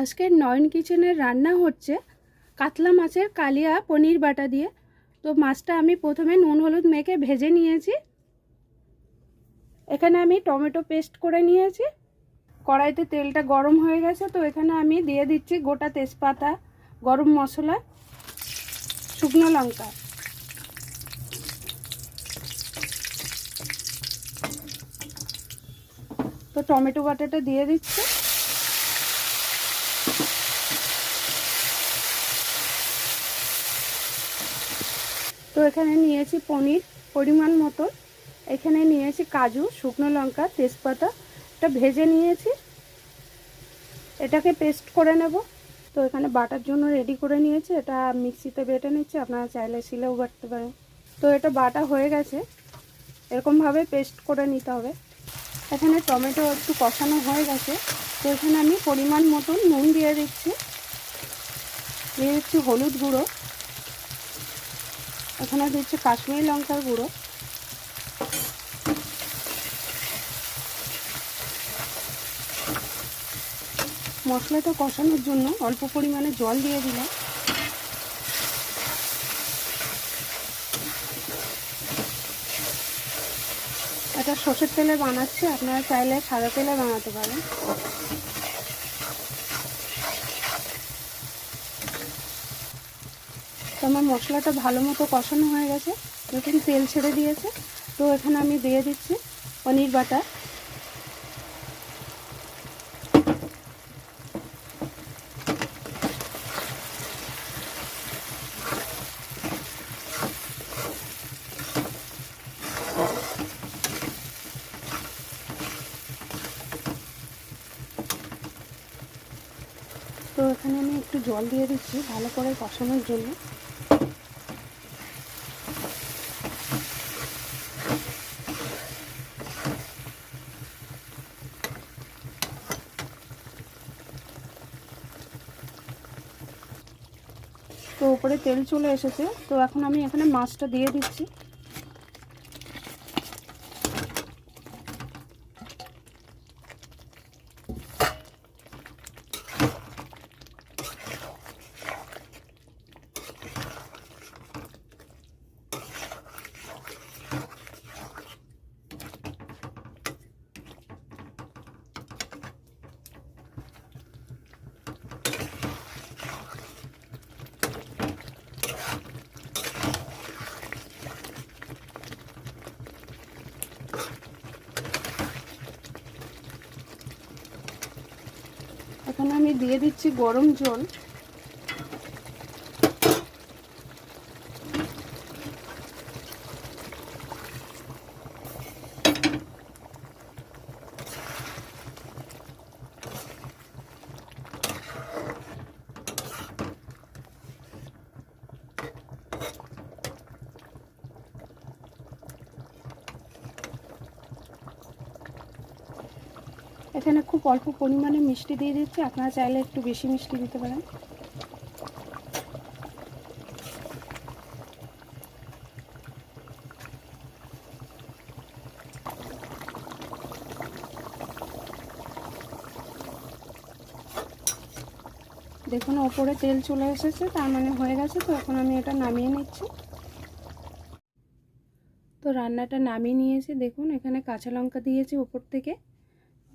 আজকের নয়ন কিচেনের রান্না হচ্ছে কাতলা মাছের কালিয়া পনির বাটা দিয়ে। তো মাছটা আমি প্রথমে নুন, হলুদ মেখে ভেজে নিয়েছি। এখানে আমি টমেটো পেস্ট করে নিয়েছি। কড়াইতে তেলটা গরম হয়ে গেছে, তো এখানে আমি দিয়ে দিচ্ছি গোটা তেজপাতা, গরম মশলা, শুকনো লঙ্কা। তো টমেটো বাটাটা দিয়ে দিচ্ছি। তো এখানে নিয়েছি পনির পরিমাণ মতো। এখানে নিয়েছি কাজু, শুকনো লঙ্কা, তেজপাতা। এটা ভেজে নিয়েছি। এটাকে পেস্ট করে নেব। তো এখানে বাটার জন্য রেডি করে নিয়েছি। এটা মিক্সিতে বেটে নিচ্ছি। আপনারা চাইলে শিলেও বাটতে পারেন। তো এটা বাটা হয়ে গেছে। এরকমভাবে পেস্ট করে নিতে হবে। এখানে টমেটো একটু কষানো হয়ে গেছে। তো এখানে আমি পরিমাণ মতন নুন দিয়ে দিচ্ছি। দিয়ে দিচ্ছি হলুদ গুঁড়ো। এখানে দিচ্ছি কাশ্মীরি লঙ্কার গুঁড়ো। মশলাটা কষানোর জন্য অল্প পরিমাণে জল দিয়ে দিলাম। এটা সর্ষের তেলে বানাচ্ছি, আপনারা চাইলে সাদা তেলে বানাতে পারেন। তো আমার মশলাটা ভালো মতো কষানো হয়ে গেছে। দেখুন তেল ছেড়ে দিয়েছে। তো এখানে আমি দিয়ে দিচ্ছি পনির বাটা। তো এখানে আমি একটু জল দিয়ে দিচ্ছি, ভালো করে কষানোর জন্য। তো উপরে তেল চলে এসেছে, তো এখন আমি এখানে মাছটা দিয়ে দিচ্ছি। এখানে আমি দিয়ে দিচ্ছি গরম জল। এখানে খুব অল্প পরিমাণে মিষ্টি দিয়ে দিচ্ছি। আপনারা চাইলে একটু বেশি মিষ্টি দিতে পারেন। দেখুন, ওপরে তেল চলে এসেছে, তার মানে হয়ে গেছে তো। এখন আমি এটা নামিয়ে নিচ্ছি। তো রান্নাটা নামিয়ে নিয়েছি। দেখুন, এখানে কাঁচা লঙ্কা দিয়েছি ওপর থেকে।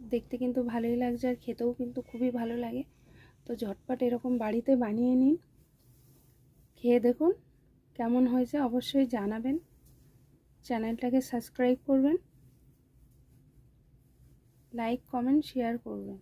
দেখতে কিন্তু ভালোই লাগছে আর খেতেও কিন্তু খুবই ভালো লাগে। তো ঝটপট এরকম বাড়িতে বানিয়ে নিন। খেয়ে দেখুন কেমন হয়েছে, অবশ্যই জানাবেন। চ্যানেলটাকে সাবস্ক্রাইব করবেন। লাইক, কমেন্ট, শেয়ার করবেন।